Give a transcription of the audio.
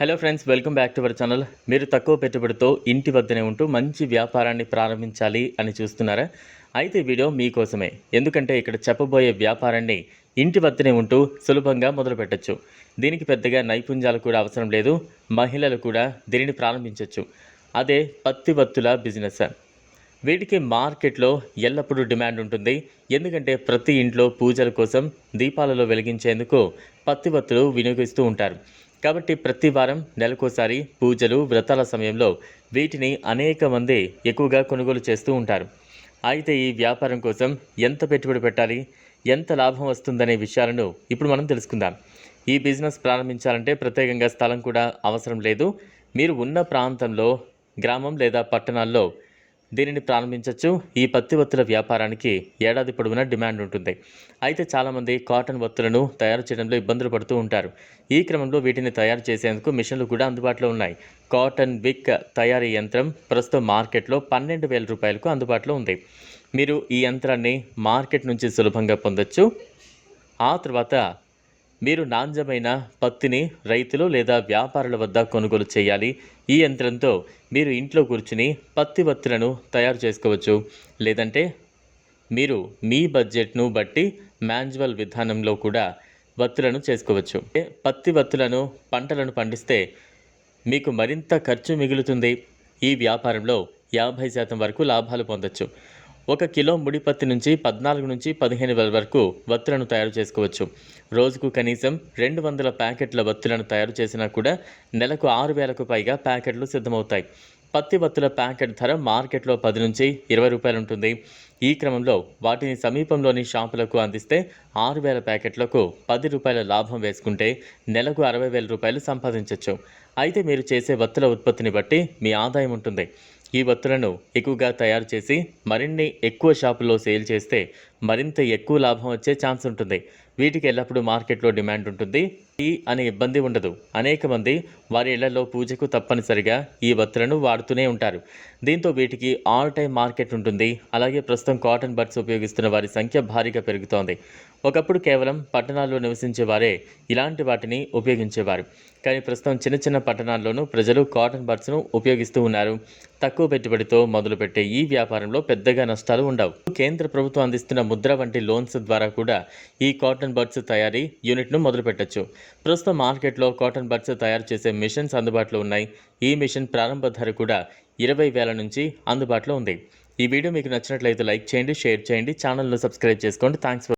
Hello friends welcome back to our channel మీరు తక్కువ పెట్టుబడితో ఇంటి వద్దనే ఉంటూ మంచి వ్యాపారాన్ని ప్రారంభించాలి అని చూస్తున్నారా? అయితే వీడియో మీకోసమే. ఎందుకంటే ఇక్కడ చెప్పబోయే వ్యాపారాన్ని ఇంటి వద్దనే ఉంటూ సులభంగా మొదలుపెట్టచ్చు. దీనికి పెద్దగా నైపుణ్యాలు కూడా అవసరం లేదు. మహిళలు కూడా దీనిని ప్రారంభించవచ్చు అదే పత్తి వత్తుల బిజినెస్. వీటికి మార్కెట్లో ఎల్లప్పుడూ డిమాండ్ ఉంటుంది. ఎందుకంటే ప్రతి ఇంట్లో పూజల కోసం దీపాలలో వెలిగించేందుకు పత్తి వత్తులు వినియోగిస్తూ ఉంటారు. కాబట్టి ప్రతి వారం నెలకోసారి పూజలు వ్రతాల సమయంలో వీటిని అనేక మంది ఎక్కువగా కొనుగోలు చేస్తూ ఉంటారు. అయితే ఈ వ్యాపారం కోసం ఎంత పెట్టుబడి పెట్టాలి? ఎంత లాభం వస్తుందనే విషయాలను ఇప్పుడు మనం తెలుసుకుందాం. ఈ బిజినెస్ ప్రారంభించాలంటే ప్రత్యేకంగా స్థలం కూడా అవసరం లేదు. మీరు ఉన్న ప్రాంతంలో గ్రామం లేదా పట్టణాల్లో దీనిని ప్రారంభించవచ్చు ఈ పత్తి వత్తుల వ్యాపారానికి ఏడాది పొడవునా డిమాండ్ ఉంటుంది. అయితే చాలామంది కాటన్ వత్తులను తయారు చేయడంలో ఇబ్బందులు పడుతూ ఉంటారు. ఈ క్రమంలో వీటిని తయారు చేసేందుకు మిషన్లు కూడా అందుబాటులో ఉన్నాయి. కాటన్ విక్ తయారీ యంత్రం ప్రస్తుతం మార్కెట్లో పన్నెండు వేల రూపాయలకు అందుబాటులో ఉంది. మీరు ఈ యంత్రాన్ని మార్కెట్ నుంచి సులభంగా పొందొచ్చు. ఆ తర్వాత మీరు నాణ్యమైన పత్తిని రైతులు లేదా వ్యాపారుల వద్ద కొనుగోలు చేయాలి. ఈ యంత్రంతో మీరు ఇంట్లో కూర్చుని పత్తి వత్తులను తయారు చేసుకోవచ్చు. లేదంటే మీరు మీ బడ్జెట్ను బట్టి మాన్యువల్ విధానంలో కూడా వత్తులను చేసుకోవచ్చు. పత్తి వత్తులను పంటలను పండిస్తే మీకు మరింత ఖర్చు మిగులుతుంది. ఈ వ్యాపారంలో యాభై శాతం వరకు లాభాలు పొందొచ్చు. ఒక కిలో ముడి పత్తి నుంచి పద్నాలుగు నుంచి పదిహేను వేల వరకు వత్తులను తయారు చేసుకోవచ్చు. రోజుకు కనీసం రెండు వందల ప్యాకెట్ల వత్తులను తయారు చేసినా కూడా నెలకు ఆరు వేలకు పైగా ప్యాకెట్లు సిద్ధమవుతాయి. పత్తి వత్తుల ప్యాకెట్ ధర మార్కెట్లో పది నుంచి ఇరవై రూపాయలు ఉంటుంది. ఈ క్రమంలో వాటిని సమీపంలోని షాపులకు అందిస్తే ఆరు వేల ప్యాకెట్లకు పది రూపాయల లాభం వేసుకుంటే నెలకు అరవై వేల రూపాయలు సంపాదించవచ్చు అయితే మీరు చేసే వత్తుల ఉత్పత్తిని బట్టి మీ ఆదాయం ఉంటుంది. ఈ వత్తులను ఎక్కువగా తయారు చేసి మరిన్ని ఎక్కువ షాపుల్లో సేల్ చేస్తే మరింత ఎక్కువ లాభం వచ్చే ఛాన్స్ ఉంటుంది. వీటికి ఎల్లప్పుడూ మార్కెట్లో డిమాండ్ ఉంటుంది. ఈ అనే ఇబ్బంది ఉండదు. అనేక మంది వారి ఇళ్ళలో పూజకు తప్పనిసరిగా ఈ వత్తులను వాడుతూనే ఉంటారు. దీంతో వీటికి ఆల్ టైం మార్కెట్ ఉంటుంది. అలాగే ప్రస్తుతం కాటన్ బడ్స్ ఉపయోగిస్తున్న వారి సంఖ్య భారీగా పెరుగుతోంది. ఒకప్పుడు కేవలం పట్టణాల్లో నివసించే వారే ఇలాంటి వాటిని ఉపయోగించేవారు. కానీ ప్రస్తుతం చిన్న చిన్న పట్టణాల్లోనూ ప్రజలు కాటన్ బడ్స్ను ఉపయోగిస్తూ ఉన్నారు. తక్కువ పెట్టుబడితో మొదలుపెట్టే ఈ వ్యాపారంలో పెద్దగా నష్టాలు ఉండవు. కేంద్ర ప్రభుత్వం అందిస్తున్న ముద్ర వంటి లోన్స్ ద్వారా కూడా ఈ కాటన్ బడ్స్ తయారీ యూనిట్ను మొదలుపెట్టచ్చు. ప్రస్తుతం మార్కెట్లో కాటన్ బడ్స్ తయారు చేసే మిషన్స్ అందుబాటులో ఉన్నాయి. ఈ మిషన్ ప్రారంభ ధర కూడా ఇరవై వేల నుంచి అందుబాటులో ఉంది. ఈ వీడియో మీకు నచ్చినట్లయితే లైక్ చేయండి షేర్ చేయండి ఛానల్ను సబ్స్క్రైబ్ చేసుకోండి. Thanks for